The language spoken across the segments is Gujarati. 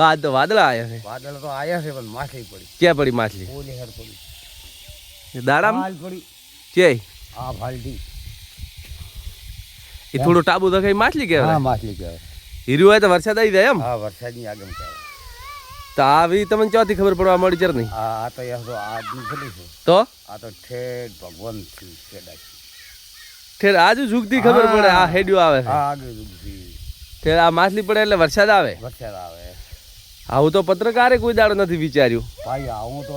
બાદ તો વાદળા આવ્યા છે. વાદળ તો આવ્યા છે પણ માછલી પડી. ક્યાં પડી માછલી? ઓલી હેર પડી. ભાલ પડી. કે આ ભાલટી. એ થોડું ટાબુ દખાઈ માછલી હા માછલી કહેવાય. હીરું હોય તો વરસાદ આવી જાય એમ? હા વરસાદની આગમ કહેવાય. તો આવી તમને ચોથી ખબર પડવા મળી ચર નહીં? આ આ તો યાર તો આજની ભલી છે. તો? આ તો ઠેઠ ભગવાનથી છે ઠેર આજુ ઝૂકતી ખબર પડે આ હેડ્યું આવે છે. આ આગળ સુધી ઠેર આ માછલી પડે એટલે વરસાદ આવે? વરસાદ આવે. આવું તો પત્રકારે કોઈ દાડો નથી વિચાર્યું. ભાઈ આવું તો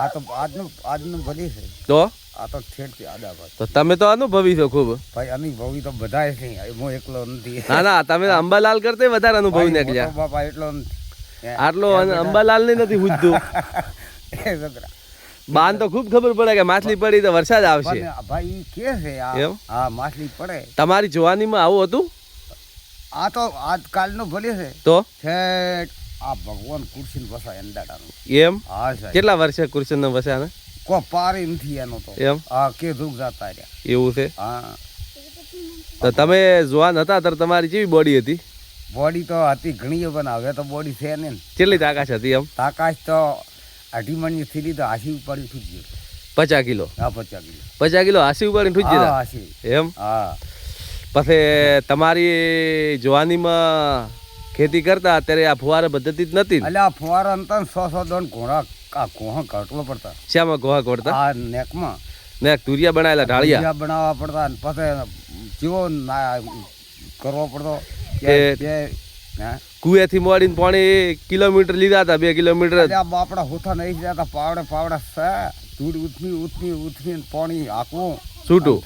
આ તો આજનું આજનું ભલી છે. તો? આ તો ઠેઠથી આદા ભાઈ. તો તમે તો અનુભવી છો ખૂબ. ભાઈ અનુભવી તો બધાય છે. હું એકલો નથી. ના ના તમે અંબાલાલ કરતે વધારે અનુભવી નીકળ્યા. બાપા એટલો આટલો અંબાલાલ ને નથી પૂછતું બાન તો ખૂબ ખબર પડે કે માછલી પડી તો વરસાદ આવશે. ભાઈ કે છે? હા માછલી પડે. તમારી જોવાનીમાં આવું હતું? આ તો આજકાલનું ભલે છે. તો? ઠેઠ આ ભગવાન કુર્સી બસાય અંદાડાનું એમ? હા સાહેબ. કેટલા વર્ષે કૃષ્ણ વસ્યા ને કો પારી નથી એનો તો. એમ? આ કે દુઃખ જતા રહ્યા. એવું છે? હા. તો તમે જોવાન હતા ત્યારે તમારી કેવી બોડી હતી? બોડી તો હતી ઘણી પણ હવે તો બોડી છે ને કેટલી તાકાત હતી એમ? તાકાશ તો અઢી મણની થીલી તો હાસી ઉપાડી છૂટી ગયો. પચાસ કિલો? હા પચાસ કિલો. પચાસ કિલો હાસી ઉપાડી ઠૂજી ગયા હાસી એમ? હા. પછી તમારી જોવાનીમાં ખેતી કરતા અત્યારે આ ફુવારા પદ્ધતિ જ નથી? એટલે આ ફુવારા અંતર સો સો દોન ઘોડા આ ઘોહા કાઢવો પડતા. શ્યામાં ગોહા કોડતા આ નેકમાં. નેક તુરિયા બનાવેલા ઢાળિયા. બનાવવા પડતા અને પછી જીવો ના કરવો પડતો. કે કુએથી મોડીને પાણી કિલોમીટર લીધા હતા બે કિલોમીટર આપણા હોથા નહીં જતા પાવડે પાવડા છે ધૂળ ઉથમી ઉથમી ઉથમી પાણી આકવું છૂટું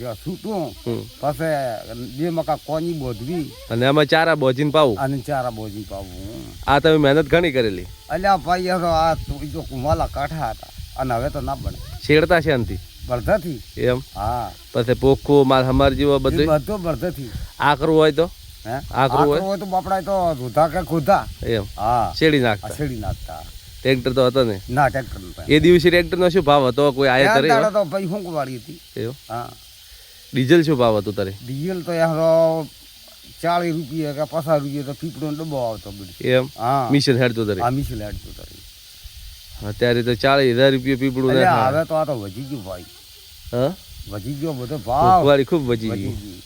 હમ. પછી બે મકા કોની બોધવી? અને એમાં ચારા બોજીને પાવું? અને ચારા બોજી પાવું આ તમે મહેનત ઘણી કરેલી. અલ્યા ભાઈ આ જો કુમાલા કાંઠા હતા. અને હવે તો ના બને. છેડતા છે અંતિ બળધાથી? એમ? હા. પછી પોખો માલ હમાર જેવો બધું બધું બળધાથી. આ કરવું હોય તો? હે? આકરું હોય? તો બાપડા તો ધોધા કે ખોધા? એમ. હા. શેડી નાખતા. છેડી નાખતા. ટ્રેક્ટર તો હતો ને? ના ટ્રેક્ટર નતા. એ દિવસે ટ્રેક્ટર નો શું ભાવ હતો? કોઈ આયા તારે તો ભાઈ હું વાળી હતી. એવો? હા. ડીઝલ શું ભાવ હતું તારે? ડીઝલ તો યાર ચાલીસ રૂપિયા કે પચાસ રૂપિયા તો પીપળો ડબ્બો આવતો એમ? હા. મિશન હેડતો તારે? હા મિશન હેડતો તારી. અત્યારે તો ચાલીસ હજાર રૂપિયા પીપળું ના હવે તો આ તો વધી ગયું ભાઈ. હા? વધી ગયો બધો ભાવ. મોંઘવારી ખૂબ વધી ગઈ. ગયું.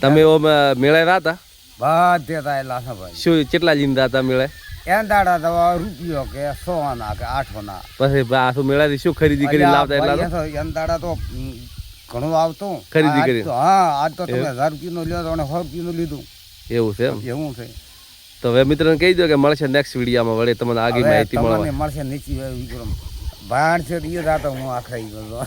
તમે ઓમ મેળા હતા બધે થાય છે ભાઈ. શું કેટલા લીંદા હતા મેળા એન દાડા તો રૂપિયો કે સો ના કે આઠો ના પછી આખું મેળાથી શું ખરીદી કરી લાવતા એટલા તો? એન દાડા તો ઘણું આવતું. ખરીદી કરી. હા આજ તો તમે હજાર રૂપિયાનું લ્યો તો સો રૂપિયાનું લીધું. એવું છે એવું છે. તો હવે મિત્રોને કહી દો કે મળશે નેક્સ્ટ વિડીયામાં વળે તમને આગી માહિતી મળશે નીચી વિક્રમ. ભાણ છે એ રાતો હું આખા ગયો